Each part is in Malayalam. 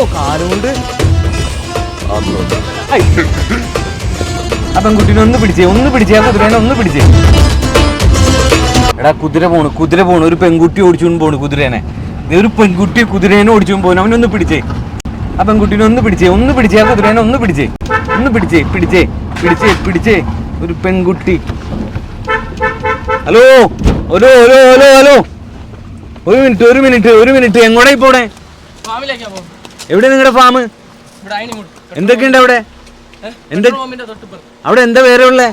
ഓ കാലുകൊണ്ട്. ആ പെൺകുട്ടീനെ ഒന്ന് പിടിച്ചേ ഒന്ന് പിടിച്ചേ ആ കുതിരേനെ ഒന്ന് പിടിച്ചേ. എടാ കുതിര പോണു കുതിര പോണു. ഒരു പെൺകുട്ടി ഓടിച്ചുകൊണ്ട് പോണു കുതിരേനെ. നീ ഒരു പെൺകുട്ടി കുതിരേനെ ഓടിച്ചുകൊണ്ട് പോണു. അവനൊന്ന് പിടിച്ചേ. ആ പെൺകുട്ടിനെ ഒന്ന് പിടിച്ചേ ഒന്ന് പിടിച്ചേ ആ കുതിരേനെ ഒന്ന് പിടിച്ചേ. ഒന്ന് പിടിച്ചേ പിടിച്ചേ പിടിച്ചേ പിടിച്ചേ. ഒരു പെൺകുട്ടി. Hello? Hello hello hello hello? ഒരു മിനിറ്റ് ഒരു മിനിറ്റ് ഒരു മിനിറ്റ്. എങ്ങോട്ടായി പോണേ? ഫാമിലേക്കാ പോകും എവിടെ നിങ്ങളുടെ ഫാം എന്തൊക്കെയുണ്ട് അവിടെ? അവിടെ എന്താ വേറെ ഉള്ളേ?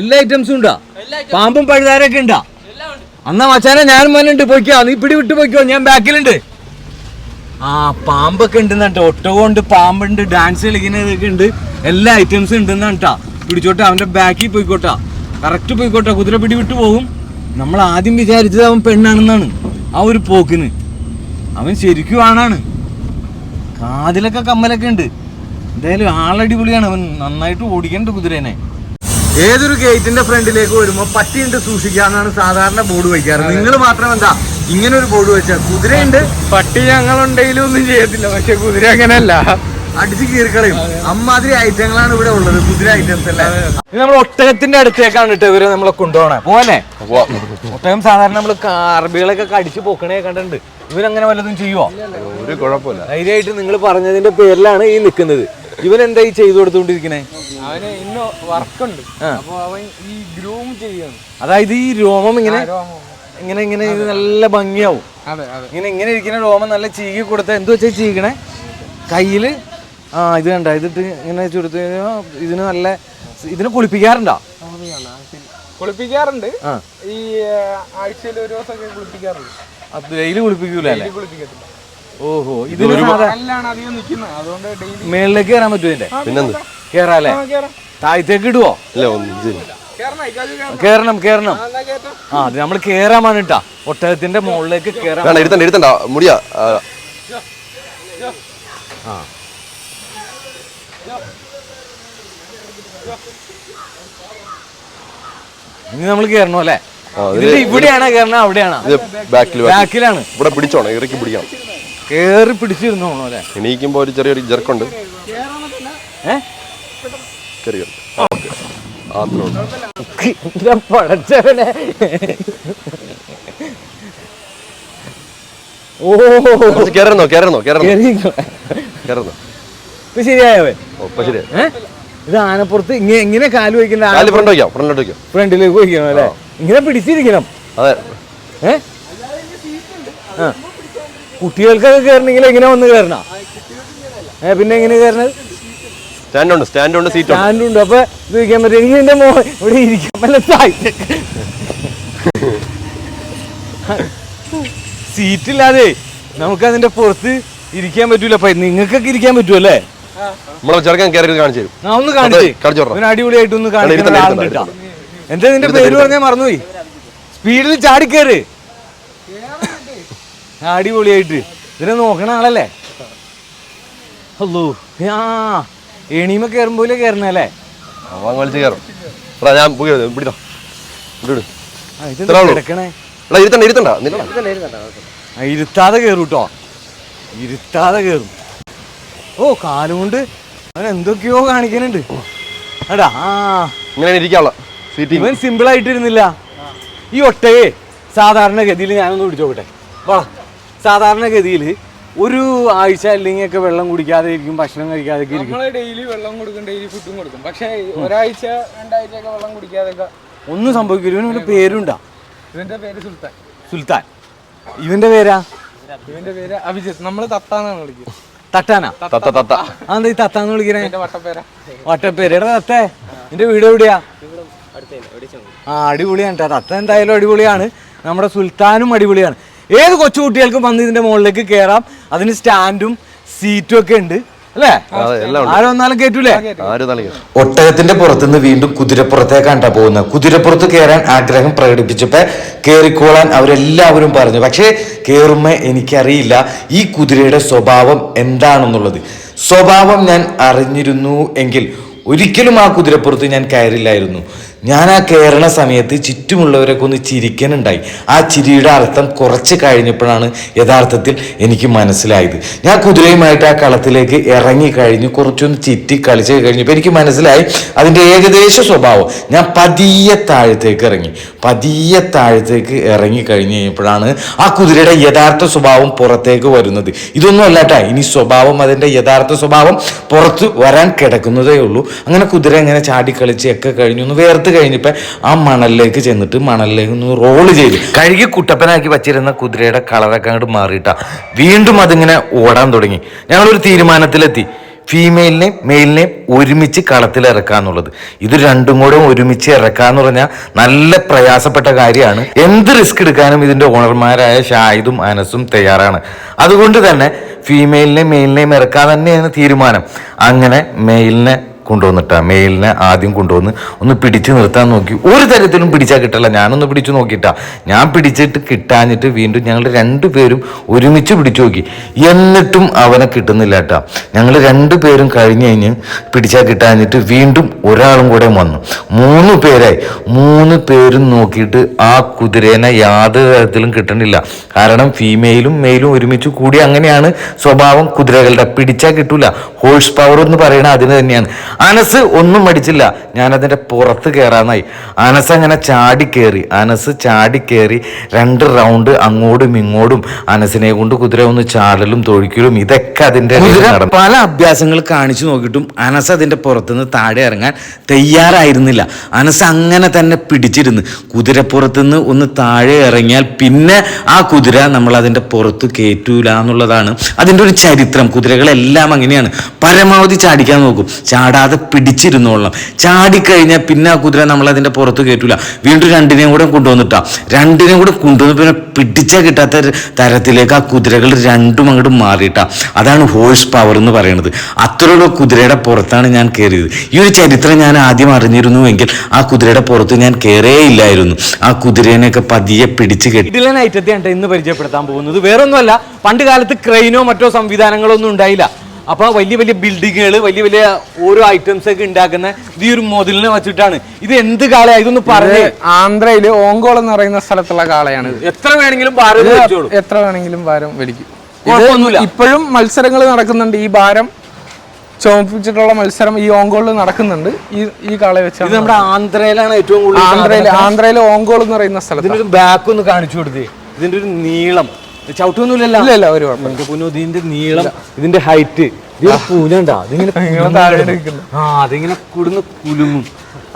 എല്ലാ ഐറ്റംസും ഉണ്ടോ? പാമ്പും പഴുതാരൊക്കെ ഉണ്ടോ? അന്നാ മച്ചാനെ ഞാൻ മോനുണ്ട് പോയിക്കോ. നീ പിടി വിട്ട് പോയിക്കോ. ഞാൻ ബാക്കിലുണ്ട്. ആ പാമ്പൊക്കെ ഉണ്ടെന്നാട്ടോ ഒട്ടകമുണ്ട് പാമ്പുണ്ട്. ഡാൻസ് കളിക്കുന്നതൊക്കെ ഉണ്ട്. എല്ലാ ഐറ്റംസും ഉണ്ടെന്നാട്ടാ പിടിച്ചോട്ടെ. അവന്റെ ബാക്കിൽ പോയിക്കോട്ടാ. കറക്റ്റ് പോയിക്കോട്ടെ കുതിര പിടി വിട്ട് പോകും. നമ്മൾ ആദ്യം വിചാരിച്ചത് അവൻ പെണ്ണാണെന്നാണ്. ആ ഒരു പോക്കിന്. അവൻ ശരിക്കും ആണാണ്. കാതിലൊക്കെ കമ്മലൊക്കെ ഉണ്ട്. എന്തായാലും ആളടിപൊളിയാണ് അവൻ നന്നായിട്ട് ഓടിക്കേണ്ട കുതിരേനെ. ഏതൊരു ഗേറ്റിന്റെ ഫ്രണ്ടിലേക്ക് വരുമ്പോ പട്ടിയുണ്ട് സൂക്ഷിക്കാന്നാണ് സാധാരണ ബോർഡ് വയ്ക്കാറ്. നിങ്ങൾ മാത്രം എന്താ ഇങ്ങനെ ഒരു ബോർഡ് വെച്ച കുതിരയുണ്ട്? പട്ടി ഞങ്ങളുണ്ടെങ്കിലും ഒന്നും ചെയ്യത്തില്ല. പക്ഷെ കുതിര അങ്ങനെയല്ല. അടിച്ച് കീറിക്കളയും. അമ്മാതിരി ഐറ്റങ്ങളാണ് ഇവിടെ ഉള്ളത് കുതിര ഐറ്റംസ് അല്ലേ? നമ്മൾ ഒട്ടകത്തിന്റെ അടുത്തേക്കാണ് കേട്ടോ ഇവരെ നമ്മളെ കൊണ്ടുപോകണേ പോലെ ഒട്ടകം സാധാരണ നമ്മൾ അറബികളൊക്കെ കടിച്ച് പോക്കണേ കണ്ടിട്ടുണ്ട്. ഇവരങ്ങനെ വല്ലതും ചെയ്യുവോ? ഒരു കുഴപ്പമില്ല. ധൈര്യമായിട്ട് നിങ്ങൾ പറഞ്ഞതിന്റെ പേരിലാണ് ഈ നിൽക്കുന്നത്. ഇവൻ എന്താ ഈ ചെയ്തു കൊടുത്തോണ്ടിരിക്കണേ അവന് ഇന്ന് വർക്കുണ്ട്. അപ്പൊ അവൻ ഈ ഗ്രൂം ചെയ്യാണ്. അതായത് ഈ രോമം ഇങ്ങനെ ഇങ്ങനെ ഇങ്ങനെ ഇത് നല്ല ഭംഗിയാവും. അതെ അതെ. ഇങ്ങനെ ഇങ്ങനെ ഇരിക്കുന്ന രോമം നല്ല ചീകി കൊടുത്ത എന്തു വെച്ചാൽ ചീകണേ? കയ്യിൽ ആ ഇത് കണ്ട ഇതിട്ട് ഇങ്ങനെ ചുരുത്ത് കഴിഞ്ഞാൽ ഇതിന് നല്ല ഇതിനെ കുളിപ്പിക്കാറുണ്ടോ? കുളിപ്പിക്കാറുണ്ട്. ഈ ആഴ്ചയിൽ ഒരു ദിവസമൊക്കെ കുളിപ്പിക്കാറുണ്ട്. അത് ഡെയിലി കുളിപ്പിക്കൂല ഓഹോ ഇതിന് മേളിലേക്ക് കയറാൻ പറ്റുമോ ഇതിന്റെ? പിന്നെ കേറാല്ലേ? കേറാം. താഴത്തേക്ക് ഇടുവോ? കേറണം കേറണം. ആ, അത് നമ്മൾ കേറാമാണ് കേട്ടാ ഒട്ടകത്തിന്റെ മുകളിലേക്ക് കേറാൻ എടുത്തണ്ട എടുത്തണ്ട മുടിയാ ആ. ഇനി നമ്മൾ കേറണോ അല്ലേ? ഇതിന്റെ ഇവിടെയാണോ കേറണ? അവിടെയാണോ? ഇത് ബാക്കിൽ ബാക്കിലാണ്. ഇവിടെ പിടിച്ചോണം ഇറക്കി പിടിക്കണം. കേറി പിടിച്ചിരുന്നോണോ അല്ലേ? എണീക്കുമ്പോ ഒരു ചെറിയൊരു ജെർക്കുണ്ട് പടച്ചവനെ? ഓ. കേറുന്നോ കേറുന്നോ കേറുന്നോ കയറുന്നോ ഇപ്പൊ ശരിയായവൻ ഇപ്പൊ ശരി ഇത് ആനപ്പുറത്ത് ഇങ്ങനെ ഇങ്ങനെ കാൽ കാൽ ഫ്രണ്ട് വയ്ക്കാം ഫ്രണ്ടിലോട്ട് വയ്ക്കാം. ഫ്രണ്ടിലേക്ക് വയ്ക്കണം അല്ലേ? ഇങ്ങനെ പിടിച്ചിരിക്കണം. അതെ. ഏ? ആ. കുട്ടികൾക്കൊക്കെ കയറണമെങ്കിൽ എങ്ങനെ വന്ന് കയറണ? ഏ പിന്നെ എങ്ങനെ കയറണത്? സ്റ്റാൻഡുണ്ട് സ്റ്റാൻഡുണ്ട് സീറ്റ് സ്റ്റാൻഡുണ്ട്. അപ്പൊ ഇത് ഇരിക്കാൻ പറ്റും എനിക്ക് എന്റെ മോ ഇവിടെ ഇരിക്കാൻ പറ്റായി സീറ്റില്ലാതെ നമുക്ക് അതിന്റെ പുറത്ത് ഇരിക്കാൻ പറ്റൂല. അപ്പൊ നിങ്ങൾക്കൊക്കെ ഇരിക്കാൻ പറ്റുമല്ലേ നമ്മളെ ചെറുക്കൻ കയറി കാണിച്ചു തരും. ഞാൻ ഒന്ന് കാണിച്ചേ. അടിപൊളിയായിട്ട് ഒന്ന് എന്താ നിന്റെ പേര് പറഞ്ഞാൽ മറന്നുപോയി? സ്പീഡിൽ ചാടിക്കേറ് അടിപൊളിയായിട്ട്. ഇതിനെ നോക്കണ ആളല്ലേ? അല്ലോ ആ എണീമ കയറുമ്പോലെ കയറണല്ലേ അവൻ വലിച്ച് കയറും എടാ ഞാൻ ഇരുത്തണ്ട ഇരുത്തണ്ട. ഇരുത്താതെ കയറും കേട്ടോ ഇരുത്താതെ കയറും ഓ കാലുകൊണ്ട് അവൻ എന്തൊക്കെയോ കാണിക്കുന്നുണ്ട്. എടാ ആ. ഇങ്ങനെ ഇരിക്കാനുള്ള സീറ്റിംഗ് ഇവൻ സിമ്പിൾ ആയിട്ടിരുന്നില്ല. ഈ ഒട്ടയെ സാധാരണ ഗതിയിൽ ഞാനൊന്ന് പിടിച്ചോക്കട്ടെ. വാ. സാധാരണ ഗതിയിൽ ഒരു ആഴ്ച അല്ലെങ്കിൽ ഒക്കെ വെള്ളം കുടിക്കാതെ ഇരിക്കും ഭക്ഷണം കഴിക്കാതെ ഒക്കെ ഇരിക്കും. നമ്മൾ ഡെയിലി വെള്ളം കൊടുക്കും ഡെയിലി ഫുഡും കൊടുക്കും. പക്ഷേ ഒരാഴ്ച രണ്ടാഴ്ച ഒക്കെ വെള്ളം കുടിക്കാതൊക്കെ ഒന്നും സംഭവിക്കില്ല. ഇവന് പേരുണ്ടാ? ഇവന്റെ പേര് സുൽത്താൻ. സുൽത്താൻ. ഇവന്റെ പേരാ? ഇവന്റെ പേര് അഭിജിത്ത്. നമ്മൾ തത്താന്നാണ് വിളിക്കുന്നത്. തട്ടാനാ? തത്ത തത്ത അതെന്താ ഈ തത്താന്ന് വിളിക്കണേ? എന്റെ വട്ടപ്പേര. വട്ടപ്പേര്. എടാ തത്തേ നിന്റെ വീട് എവിടെയാ? ആ അടിപൊളിയാണ് തത്ത എന്തായാലും അടിപൊളിയാണ്. നമ്മുടെ സുൽത്താനും അടിപൊളിയാണ്. ഏത് കൊച്ചുകുട്ടികൾക്കും വന്ന് ഇതിന്റെ മുകളിലേക്ക് കേറാം. അതിന് സ്റ്റാൻഡും സീറ്റും ഒക്കെ ഉണ്ട്. അല്ലേ? ആരോ വന്നാലും കേറ്റൂലേ? ഒട്ടകത്തിന്റെ പുറത്തുനിന്ന് വീണ്ടും കുതിരപ്പുറത്തേക്കാണ്ടാ പോകുന്നത്. കുതിരപ്പുറത്ത് കയറാൻ ആഗ്രഹം പ്രകടിപ്പിച്ചപ്പോ കേറിക്കോളാൻ അവരെല്ലാവരും പറഞ്ഞു. പക്ഷേ കേറുമ്പോ എനിക്കറിയില്ല. ഈ കുതിരയുടെ സ്വഭാവം എന്താണെന്നുള്ളത്. സ്വഭാവം ഞാൻ അറിഞ്ഞിരുന്നു എങ്കിൽ ഒരിക്കലും ആ കുതിരപ്പുറത്ത് ഞാൻ കയറില്ലായിരുന്നു. ഞാൻ ആ കയറണ സമയത്ത് ചുറ്റുമുള്ളവരൊക്കെ ഒന്ന് ചിരിക്കാനുണ്ടായി. ആ ചിരിയുടെ അർത്ഥം കുറച്ച് കഴിഞ്ഞപ്പോഴാണ് യഥാർത്ഥത്തിൽ എനിക്ക് മനസ്സിലായത്. ഞാൻ കുതിരയുമായിട്ട് ആ കളത്തിലേക്ക് ഇറങ്ങി കഴിഞ്ഞു കുറച്ചൊന്ന് ചിറ്റി കളിച്ച് കഴിഞ്ഞപ്പോൾ എനിക്ക് മനസ്സിലായി അതിന്റെ ഏകദേശ സ്വഭാവം. ഞാൻ പതിയെ താഴത്തേക്ക് ഇറങ്ങി. പതിയെ താഴത്തേക്ക് ഇറങ്ങി കഴിഞ്ഞ് കഴിഞ്ഞപ്പോഴാണ് ആ കുതിരയുടെ യഥാർത്ഥ സ്വഭാവം പുറത്തേക്ക് വരുന്നത്. ഇതൊന്നും അല്ലാട്ടാ ഇനി സ്വഭാവം അതിന്റെ യഥാർത്ഥ സ്വഭാവം പുറത്ത് വരാൻ കിടക്കുന്നതേ ഉള്ളൂ. അങ്ങനെ കുതിര ഇങ്ങനെ ചാടിക്കളിച്ച് ഒക്കെ കഴിഞ്ഞു. ഒന്ന് വേർത്ത് കഴിഞ്ഞപ്പോൾ ആ മണലിലേക്ക് ചെന്നിട്ട് മണലിലേക്ക് ഒന്ന് റോൾ ചെയ്ത്. കഴുകി കുട്ടപ്പനാക്കി വച്ചിരുന്ന കുതിരയുടെ കളറൊക്കെ അങ്ങോട്ട് മാറിയിട്ടാ. വീണ്ടും അതിങ്ങനെ ഓടാൻ തുടങ്ങി. ഞങ്ങളൊരു തീരുമാനത്തിലെത്തി. ഫീമെയിലിനെയും മെയിലിനെയും ഒരുമിച്ച് കളത്തിൽ ഇറക്കുക എന്നുള്ളത്. ഇത് രണ്ടും കൂടെ ഒരുമിച്ച് ഇറക്കുക ഇറക്കാന്ന് പറഞ്ഞാൽ നല്ല പ്രയാസപ്പെട്ട കാര്യമാണ്. എന്ത് റിസ്ക് എടുക്കാനും ഇതിന്റെ ഓണർമാരായ ഷാഹിദും അനസും തയ്യാറാണ്. അതുകൊണ്ട് തന്നെ ഫീമെയിലിനെയും മെയിലിനെയും ഇറക്കാൻ തന്നെയാണ് തീരുമാനം. അങ്ങനെ മെയിലിനെ കൊണ്ടുവന്നിട്ടാ. മെയിലിനെ ആദ്യം കൊണ്ടുവന്ന് ഒന്ന് പിടിച്ചു നിർത്താൻ നോക്കി. ഒരു തരത്തിലും പിടിച്ചാൽ കിട്ടില്ല. ഞാനൊന്ന് പിടിച്ചു നോക്കിയിട്ടാ. ഞാൻ പിടിച്ചിട്ട് കിട്ടാഞ്ഞിട്ട് വീണ്ടും ഞങ്ങൾ രണ്ടുപേരും ഒരുമിച്ച് പിടിച്ചു നോക്കി. എന്നിട്ടും അവനെ കിട്ടുന്നില്ല കേട്ടാ ഞങ്ങൾ രണ്ടുപേരും കഴിഞ്ഞ് കഴിഞ്ഞ് പിടിച്ചാൽ കിട്ടാഞ്ഞിട്ട് വീണ്ടും ഒരാളും കൂടെ വന്നു. മൂന്ന് പേരായി. മൂന്ന് പേരും നോക്കിയിട്ട് ആ കുതിരേനെ യാതൊരു തരത്തിലും കിട്ടണില്ല. കാരണം ഫീമെയിലും മെയിലും ഒരുമിച്ച് കൂടി അങ്ങനെയാണ് സ്വഭാവം. കുതിരകളുടെ പിടിച്ചാൽ കിട്ടൂല. ഹോഴ്സ് പവർ എന്ന് പറയുന്നത് അതിന് തന്നെയാണ്. അനസ് ഒന്നും മടിച്ചില്ല. ഞാൻ അതിന്റെ പുറത്ത് കയറാനായി അനസ് അങ്ങനെ ചാടി കയറി അനസ് ചാടി കയറി രണ്ട് റൗണ്ട് അങ്ങോട്ടും ഇങ്ങോട്ടും അനസിനെ കൊണ്ട് കുതിര ഒന്ന് ചാടലും തൊഴിക്കലും ഇതൊക്കെ അതിന്റെ പല അഭ്യാസങ്ങൾ കാണിച്ചു നോക്കിയിട്ടും അനസ് അതിന്റെ പുറത്തുനിന്ന് താഴെ ഇറങ്ങാൻ തയ്യാറായിരുന്നില്ല. അനസ് അങ്ങനെ തന്നെ പിടിച്ചിരുന്ന്. കുതിരപ്പുറത്തുനിന്ന് ഒന്ന് താഴെ ഇറങ്ങിയാൽ പിന്നെ ആ കുതിര നമ്മൾ അതിന്റെ പുറത്ത് കയറ്റൂല എന്നുള്ളതാണ് അതിന്റെ ഒരു ചരിത്രം. കുതിരകളെല്ലാം അങ്ങനെയാണ്. പരമാവധി ചാടിക്കാൻ നോക്കും. ചാടാതെ പിടിച്ചിരുന്നോളണം. ചാടിക്കഴിഞ്ഞാൽ പിന്നെ ആ കുതിര നമ്മൾ അതിന്റെ പുറത്ത് കയറ്റൂല വീണ്ടും രണ്ടിനെയും കൂടെ കൊണ്ടുവന്നിട്ടാ. രണ്ടിനെയും കൂടെ കൊണ്ടുവന്ന് പിന്നെ പിടിച്ചാൽ കിട്ടാത്ത തരത്തിലേക്ക് ആ കുതിരകൾ രണ്ടും അങ്ങോട്ട് മാറിയിട്ടാ. അതാണ് ഹോഴ്സ് പവർ എന്ന് പറയുന്നത് അത്രയുള്ള കുതിരയുടെ പുറത്താണ് ഞാൻ കയറിയത്. ഈ ഒരു ചരിത്രം ഞാൻ ആദ്യം അറിഞ്ഞിരുന്നുവെങ്കിൽ ആ കുതിരയുടെ പുറത്ത് ഞാൻ കയറേയില്ലായിരുന്നു. ആ കുതിരേനെയൊക്കെ പതിയെ പിടിച്ച് കെട്ടി ഇതിലെ ഇന്ന് പരിചയപ്പെടുത്താൻ പോകുന്നത്. വേറൊന്നുമല്ല പണ്ട് കാലത്ത് ക്രെയിനോ മറ്റോ സംവിധാനങ്ങളോ ഒന്നും ഉണ്ടായില്ല. അപ്പൊ വലിയ വലിയ ബിൽഡിങ്ങുകൾ വലിയ വലിയ ഓരോ ഐറ്റംസ് ഒക്കെ ഉണ്ടാക്കുന്ന ഈ ഒരു മുതലിനെ വെച്ചിട്ടാണ്. ഇത് എന്ത് കാലം ഇതൊന്ന് പറഞ്ഞേ. ആന്ധ്രയിൽ ഓങ്കോൾ എന്ന് പറയുന്ന സ്ഥലത്തുള്ള കാളയാണ് എത്ര വേണമെങ്കിലും ഭാരം എത്ര വേണമെങ്കിലും ഭാരം കുഴപ്പമൊന്നുമില്ല. ഇപ്പോഴും മത്സരങ്ങൾ നടക്കുന്നുണ്ട്. ഈ ഭാരം ചുമപ്പിച്ചിട്ടുള്ള മത്സരം ഈ ഓങ്കോളിൽ നടക്കുന്നുണ്ട്. ഈ ഈ കാളയെ ഇത് വെച്ചാണ് നമ്മുടെ ആന്ധ്രയിലാണ് ഏറ്റവും കൂടുതൽ ആന്ധ്രയിലെ ആന്ധ്രയിൽ ഓങ്കോൾ എന്ന് പറയുന്ന സ്ഥലത്ത്. ഇതിന്റെ ഒരു ബാക്ക് ഒന്ന് കാണിച്ചു കൊടുത്തേ. ഇതിന്റെ ഒരു നീളം. ചവിട്ടൊന്നുമില്ലല്ലോ. ഇല്ല ഒരു കുഴപ്പം എന്റെ പൊന്നു ഇതിന്റെ നീളം ഇതിന്റെ ഹൈറ്റ് പൂഞ്ഞണ്ടാ ഇരിക്കുന്നു. ആ അതിങ്ങനെ കുടുന്ന് കുലുങ്ങും.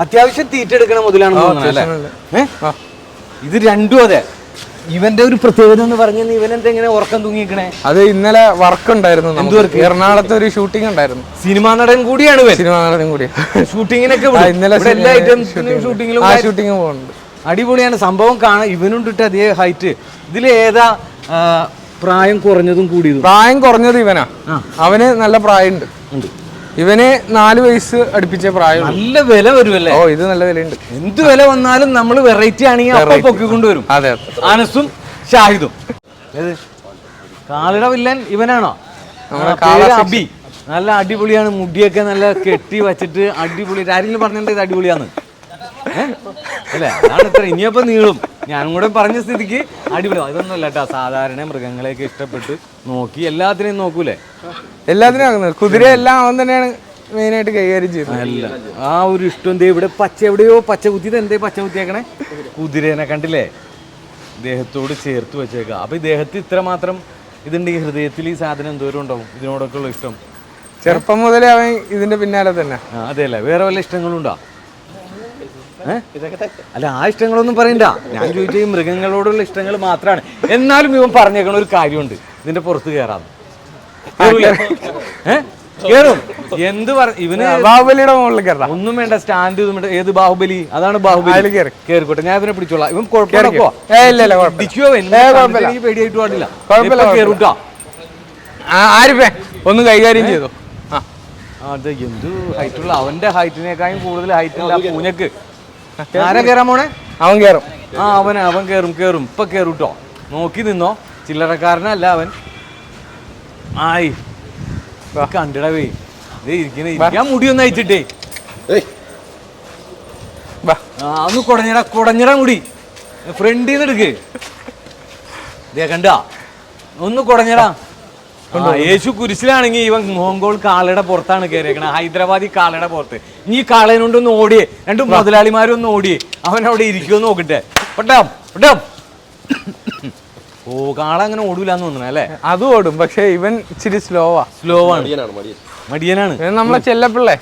അത്യാവശ്യം തീറ്റ എടുക്കണ മുതലാണ്? ഇത് രണ്ടും അതെ. ഇവന്റെ ഒരു പ്രത്യേകത എന്ന് പറഞ്ഞാൽ ഇവൻ എന്താ ഇങ്ങനെ ഉറക്കം തൂങ്ങിക്കണേ അത് ഇന്നലെ വർക്ക് ഉണ്ടായിരുന്നു. എറണാകുളത്ത് ഒരു ഷൂട്ടിംഗ് ഉണ്ടായിരുന്നു. സിനിമാ നടൻ കൂടിയാണ് സിനിമാ നടൻ കൂടി ഷൂട്ടിങ്ങിനൊക്കെ ഇന്നലെ എല്ലാ ഐറ്റംസിനും ഷൂട്ടിങ്ങിലും ആ ഷൂട്ടിംഗ് പോകുന്നുണ്ട്. അടിപൊളിയാണ്. സംഭവം കാണാൻ ഇവനുണ്ടിട്ട് അതേ ഹൈറ്റ് ഇതിൽ ഏതാ പ്രായം കുറഞ്ഞതും കൂടിയതും. പ്രായം കുറഞ്ഞത് ഇവനാ. അവന് നല്ല പ്രായമുണ്ട്. ഇവനെ നാല് വയസ്സ് അടുപ്പിച്ച പ്രായം നല്ല വില വരുമല്ലേ? ഓ ഇത് നല്ല വിലയുണ്ട്. എന്ത് വില വന്നാലും നമ്മൾ വെറൈറ്റി ആണെങ്കിൽ അപ്പൊ പൊക്കിക്കൊണ്ടുവരും അതെ അതെ. അനസും ഷാഹിദും. കാലട കാളിട വില്ലൻ ഇവനാണോ? അബി. നല്ല അടിപൊളിയാണ്. മുടിയൊക്കെ നല്ല കെട്ടി വെച്ചിട്ട് അടിപൊളി. ആരെങ്കിലും പറഞ്ഞിട്ടുണ്ട് ഇത് അടിപൊളിയാന്ന്. അല്ലേ? അതാണ് ഇത്ര ഇനിയപ്പോ നീളും. ഞാനും കൂടെ പറഞ്ഞ സ്ഥിതിക്ക് അടിപൊളി. അതൊന്നുമല്ല അല്ല കേട്ടോ സാധാരണ മൃഗങ്ങളെയൊക്കെ ഇഷ്ടപ്പെട്ട് നോക്കി എല്ലാത്തിനെയും നോക്കൂലേ? എല്ലാത്തിനും ആകുന്നത് കുതിര എല്ലാം അവൻ തന്നെയാണ് മെയിനായിട്ട് കൈകാര്യം ചെയ്യുന്നത്. അല്ല. ആ ഒരു ഇഷ്ടം ദേ ഇവിടെ പച്ച എവിടെയോ പച്ച കുത്തിയത് എന്തേ പച്ച കുത്തിയേക്കണേ? കുതിരേനെ കണ്ടില്ലേ? ദേഹത്തോട് ചേർത്ത് വെച്ചേക്കുക അപ്പൊ ഈ ദേഹത്ത് ഇത്ര മാത്രം ഇതുണ്ട്. ഈ ഹൃദയത്തിൽ ഈ സാധനം എന്തോരം ഉണ്ടാവും? ഇതിനോടൊക്കെ ഉള്ള ഇഷ്ടം. ചെറുപ്പം മുതലേ അവൻ ഇതിന്റെ പിന്നാലെ തന്നെ. ആ അതെ അല്ലേ വേറെ വല്ല ഇഷ്ടങ്ങളുണ്ടോ ഏ? അല്ല ആ ഇഷ്ടങ്ങളൊന്നും പറയണ്ട. ഞാൻ ചോദിച്ച ഈ മൃഗങ്ങളോടുള്ള ഇഷ്ടങ്ങൾ മാത്രമാണ് എന്നാലും ഇവൻ പറഞ്ഞേക്കണ ഒരു കാര്യമുണ്ട്. ഇതിന്റെ പുറത്ത് കയറാന്ന് കേറും. എന്ത് ഇവന് ബാഹുബലിയുടെ മുകളിൽ കയറാം ഒന്നും വേണ്ട സ്റ്റാൻഡ് ഒന്നും വേണ്ട. ഏത് ബാഹുബലി? അതാണ് ബാഹുബലി. കേറി. കേറിക്കോട്ടെ. ഞാൻ ഇവനെ പിടിച്ചോളാം. ഇവൻ കുഴപ്പമില്ല പേടിയായിട്ട് പാടില്ല. കേറൂട്ടോ. ആരിപ്പേ? ഒന്ന് കൈകാര്യം ചെയ്തു. അത് എന്ത് ഹൈറ്റുള്ള അവന്റെ ഹൈറ്റിനേക്കാളും കൂടുതൽ ഹൈറ്റ് ഉണ്ട് ആ പൂഞ്ഞക്ക്. ആരാ കേറാൻ പോണേ അവൻ കയറും ആ അവൻ അവൻ കേറും കേറും. ഇപ്പൊ കേറൂട്ടോ. നോക്കി നിന്നോ. ചില്ലറക്കാരനല്ല അവൻ. ആയി. കണ്ടിടവേ ഇരിക്കണ. ഇരിക്കാൻ മുടിയൊന്നും അയച്ചിട്ടേ വാ. ആ ഒന്ന് കുടഞ്ഞിട കുടഞ്ഞിടാൻ കൂടി ഫ്രണ്ടിൽ നിന്ന് എടുക്ക്. ദേ കണ്ട? ഒന്ന് കുടഞ്ഞിടാ. യേശു കുരിശിലാണെങ്കിൽ ഇവൻ മോങ്കോൾ കാളയുടെ പുറത്താണ് കയറിയേക്കണത് ഹൈദരാബാദി കാളയുടെ പുറത്ത്. ഇനി ഈ കാളേനോണ്ട് ഒന്ന് ഓടിയേ. രണ്ട് മുതലാളിമാരൊന്നും ഒന്ന് ഓടിയേ. അവൻ അവിടെ ഇരിക്കുമോ നോക്കട്ടെ. പെട്ടാം പെട്ടാം ഓ കാള അങ്ങനെ ഓടൂലെന്ന് തോന്നണ അല്ലേ? അതും ഓടും പക്ഷെ ഇവൻ ഇച്ചിരി സ്ലോവാ സ്ലോ ആണ്. മടിയനാണ് ഇവൻ നമ്മളെ ചെല്ലപ്പിള്ളേ.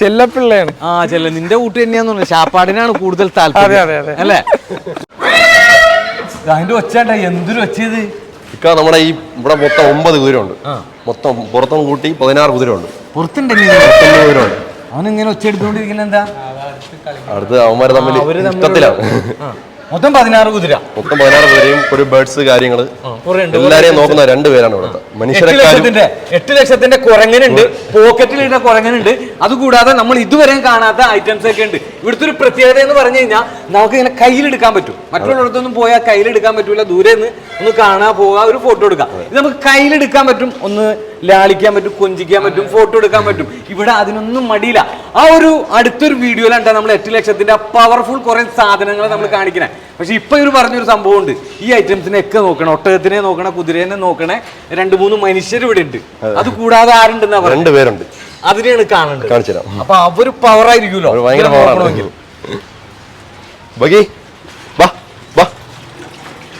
ചെല്ലപ്പിള്ളയാണ് ആ ചെല്ല നിന്റെ കൂട്ട് തന്നെയാന്ന് തോന്നുന്നു. ശാപ്പാടിനാണ് കൂടുതൽ അതെ, താല്പര്യം. അതെ, അതെ. അല്ലേ? അതിന്റെ ഒച്ചാട്ടാ എന്തൊരു ഒച്ചയത് ഇക്ക നമ്മുടെ ഈ ഇവിടെ മൊത്തം ഒമ്പത് കുതിരയുണ്ട്. ആ. മൊത്തം പുറത്തും കൂട്ടി പതിനാറ് കുതിരയുണ്ട്. പത്തൊമ്പത് കുതിരയുണ്ട് അവൻ ഇങ്ങനെ ഒച്ച എടുത്തോണ്ടിരിക്കുന്ന എന്താ അടുത്ത് അവന്മാരെ തമ്മിൽ ഇഷ്ടത്തിലാണ് ആ. മൊത്തം പതിനാറ് കുതിര. മൊത്തം പതിനാറ് കുതിരയും ഒരു ബേർഡ്സ് ഉണ്ട്. എല്ലാരെയും നോക്കുന്ന രണ്ട് പേരാണ് ഇവിടുത്തെ. മനുഷ്യരെ എട്ട് ലക്ഷത്തിന്റെ കുരങ്ങനുണ്ട് പോക്കറ്റിലിട്ട കുരങ്ങനുണ്ട്. അതുകൂടാതെ നമ്മൾ ഇതുവരെയും കാണാത്ത ഐറ്റംസ് ഒക്കെ ഉണ്ട്. ഇവിടുത്തെ ഒരു പ്രത്യേകത എന്ന് പറഞ്ഞു കഴിഞ്ഞാൽ നമുക്ക് ഇങ്ങനെ കയ്യിലെടുക്കാൻ പറ്റും. മറ്റുള്ളിടത്തൊന്നും പോയാൽ കയ്യിലെടുക്കാൻ പറ്റൂല. ദൂരെ നിന്ന് ഒന്ന് കാണാൻ പോവുക ഒരു ഫോട്ടോ എടുക്കാം. ഇത് നമുക്ക് കയ്യിലെടുക്കാൻ പറ്റും. ഒന്ന് ലാളിക്കാൻ പറ്റും കൊഞ്ചിക്കാൻ പറ്റും ഫോട്ടോ എടുക്കാൻ പറ്റും. ഇവിടെ അതിനൊന്നും മടിയില്ല. ആ ഒരു അടുത്തൊരു വീഡിയോയിലാണ് നമ്മൾ എട്ട് ലക്ഷത്തിന്റെ പവർഫുൾ കുറെ സാധനങ്ങൾ നമ്മൾ കാണിക്കണേ. പക്ഷെ ഇപ്പൊ ഇവർ പറഞ്ഞൊരു സംഭവം ഉണ്ട്. ഈ ഐറ്റംസിനെ ഒക്കെ നോക്കണം ഒട്ടകത്തിനെ നോക്കണ കുതിരേനെ നോക്കണേ രണ്ട് മൂന്ന് മനുഷ്യർ ഇവിടെ ഉണ്ട്. അത്. കൂടാതെ ആരുണ്ടെന്നാ പറയുന്നത് അതിനെയാണ് കാണേണ്ടത്. അപ്പൊ അവർ പവർ ആയിരിക്കുമല്ലോ.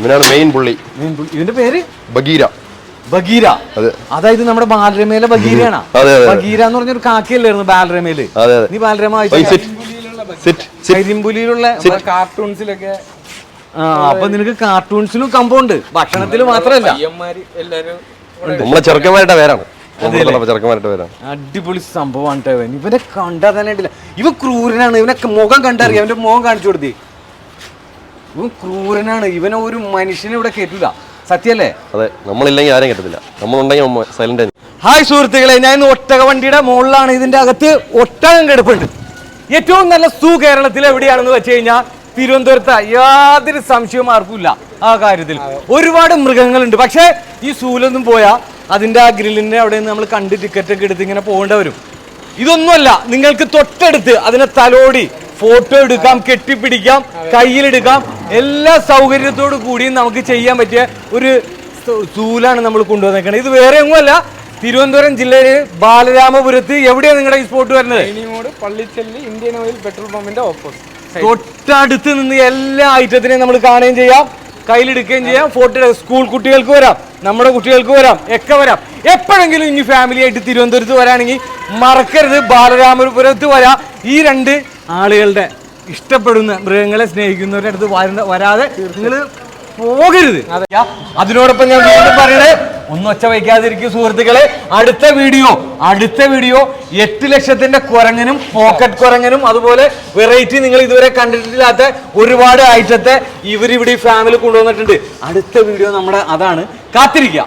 ഇവനാണ് മെയിൻ പുള്ളി. ഇതിന്റെ പേര്? ബഗീര. ബഗീര. അതായത് നമ്മുടെ ബാലരമയിലെ ബഗീരയാണ്. ബഗീര എന്ന് പറഞ്ഞൊരു കാക്കയല്ലായിരുന്നു ബാലരമയിൽ. നീ ബാലരമ കരിമ്പുലിയിലുള്ള കാർട്ടൂൺസിലൊക്കെ. ആ അപ്പൊ നിനക്ക് കാർട്ടൂൺസിലും കമ്പൗണ്ട്. ഭക്ഷണത്തിൽ മാത്രമല്ല എല്ലാരും നമ്മളെ ചെറുക്കന്മാരുടെ പേരാണ്. അടിപൊളി സംഭവമാണ് ട്ടോ ഇവനെ. കണ്ടാ തന്നെ ഇല്ല ഇവൻ ക്രൂരനാണ്. ഇവനെ മുഖം കണ്ടറിയാം. അവന്റെ മുഖം കാണിച്ചു കൊടുത്തി. ഇവൻ ക്രൂരനാണ്. ഇവനെ ഒരു മനുഷ്യനെ ഇവിടെ കേട്ടില്ല സത്യല്ലേ? അതെ നമ്മളില്ലെങ്കിൽ ആരും കിട്ടത്തില്ല. നമ്മളുണ്ടെങ്കിൽ സൈലന്റ് ഹായ് സുഹൃത്തുക്കളെ ഞാൻ ഇന്ന് ഒട്ടക വണ്ടിയുടെ മുകളിലാണ്. ഇതിന്റെ അകത്ത് ഒട്ടകം കിടപ്പുണ്ട്. ഏറ്റവും നല്ല സൂ കേരളത്തിൽ എവിടെയാണെന്ന് വെച്ച് കഴിഞ്ഞാൽ തിരുവനന്തപുരത്ത്. യാതൊരു സംശയവും ആർക്കുമില്ല ആ കാര്യത്തിൽ. ഒരുപാട് മൃഗങ്ങളുണ്ട്. പക്ഷേ ഈ സൂലൊന്നും പോയാൽ അതിന്റെ ആ ഗ്രില്ലിന്റെ അവിടെ നിന്ന് നമ്മൾ കണ്ട് ടിക്കറ്റൊക്കെ എടുത്ത് ഇങ്ങനെ പോകേണ്ടി വരും. ഇതൊന്നുമല്ല നിങ്ങൾക്ക് തൊട്ടടുത്ത് അതിനെ തലോടി ഫോട്ടോ എടുക്കാം കെട്ടിപ്പിടിക്കാം കയ്യിലെടുക്കാം. എല്ലാ സൗകര്യത്തോടു കൂടിയും നമുക്ക് ചെയ്യാൻ പറ്റിയ ഒരു സൂലാണ് നമ്മൾ കൊണ്ടുവന്നേക്കുന്നത് ഇത് വേറെ ഒന്നുമല്ല തിരുവനന്തപുരം ജില്ലയിലെ ബാലരാമപുരത്ത് എവിടെയാണ് നിങ്ങളുടെ ഈ സ്പോട്ട് വരുന്നത്? പള്ളിച്ചെല്ലി ഇന്ത്യൻ ഓയിൽ പെട്രോൾ പമ്പിന്റെ ഓപ്പോസിറ്റ് തൊട്ടടുത്ത് നിന്ന് എല്ലാ ഐറ്റത്തിനെയും നമ്മൾ കാണുകയും ചെയ്യാം കയ്യിലെടുക്കുകയും ചെയ്യാം ഫോട്ടോ സ്കൂൾ കുട്ടികൾക്ക് വരാം നമ്മുടെ കുട്ടികൾക്ക് വരാം ഒക്കെ വരാം. എപ്പോഴെങ്കിലും ഇനി ഫാമിലി ആയിട്ട് തിരുവനന്തപുരത്ത് വരാണെങ്കിൽ മറക്കരുത് ബാലരാമപുരത്ത് വരാം. ഈ രണ്ട് ആളുകളുടെ ഇഷ്ടപ്പെടുന്ന മൃഗങ്ങളെ സ്നേഹിക്കുന്നവരുടെ അടുത്ത് വരുന്ന- വരാതെ നിങ്ങൾ പോകരുത്. അതിനോടൊപ്പം ഞാൻ വീണ്ടും പറയണേ ഒന്നും ഒച്ച വയ്ക്കാതിരിക്കും സുഹൃത്തുക്കളെ. അടുത്ത വീഡിയോ അടുത്ത വീഡിയോ എട്ട് ലക്ഷത്തിന്റെ കുരങ്ങനും പോക്കറ്റ് കുരങ്ങനും അതുപോലെ വെറൈറ്റി നിങ്ങൾ ഇതുവരെ കണ്ടിട്ടില്ലാത്ത ഒരുപാട് ഐറ്റത്തെ ഇവരിവിടെ ഈ ഫാമിലി കൊണ്ടുവന്നിട്ടുണ്ട്. അടുത്ത വീഡിയോ നമ്മുടെ അതാണ്. കാത്തിരിക്കുക